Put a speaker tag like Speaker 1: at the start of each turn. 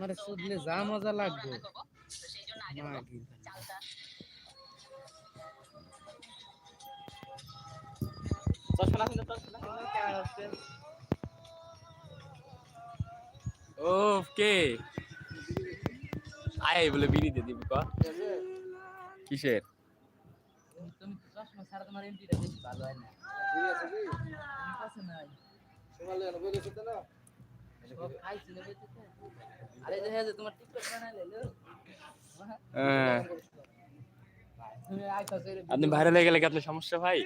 Speaker 1: মানে শুধলে যা মজা লাগবে।
Speaker 2: রান্না করব। তো সেই জন্য আগে হলো
Speaker 1: মাগি।
Speaker 2: চালটা
Speaker 3: ও কে? আয় বলে বিড়ি দিয়ে দিবি ক? কিসের?
Speaker 1: তুমি চশমা ছাড়া তোমার এমপিটা বেশি ভালো হয় না। কাছে নাই। সব
Speaker 3: আপনি ভাইরাল হয়ে গেলে কি আপনার সমস্যা ভাই?